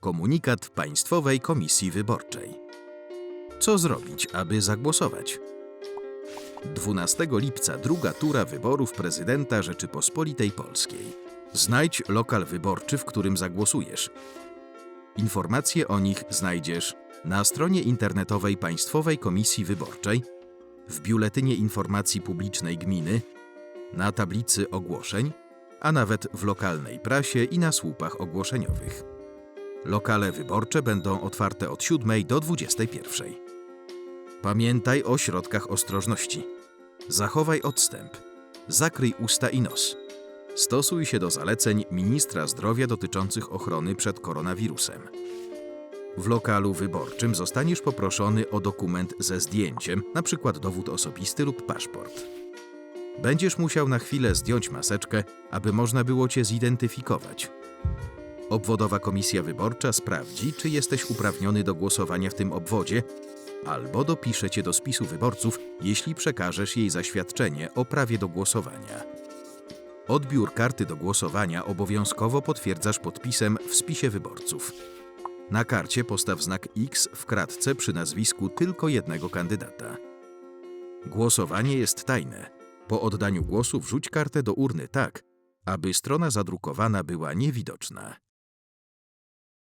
Komunikat Państwowej Komisji Wyborczej. Co zrobić, aby zagłosować? 12 lipca druga tura wyborów prezydenta Rzeczypospolitej Polskiej. Znajdź lokal wyborczy, w którym zagłosujesz. Informacje o nich znajdziesz na stronie internetowej Państwowej Komisji Wyborczej, w Biuletynie Informacji Publicznej Gminy, na tablicy ogłoszeń, a nawet w lokalnej prasie i na słupach ogłoszeniowych. Lokale wyborcze będą otwarte od 7 do 21. Pamiętaj o środkach ostrożności. Zachowaj odstęp. Zakryj usta i nos. Stosuj się do zaleceń ministra zdrowia dotyczących ochrony przed koronawirusem. W lokalu wyborczym zostaniesz poproszony o dokument ze zdjęciem, np. dowód osobisty lub paszport. Będziesz musiał na chwilę zdjąć maseczkę, aby można było cię zidentyfikować. Obwodowa komisja wyborcza sprawdzi, czy jesteś uprawniony do głosowania w tym obwodzie, albo dopisze cię do spisu wyborców, jeśli przekażesz jej zaświadczenie o prawie do głosowania. Odbiór karty do głosowania obowiązkowo potwierdzasz podpisem w spisie wyborców. Na karcie postaw znak X w kratce przy nazwisku tylko jednego kandydata. Głosowanie jest tajne. Po oddaniu głosu wrzuć kartę do urny tak, aby strona zadrukowana była niewidoczna.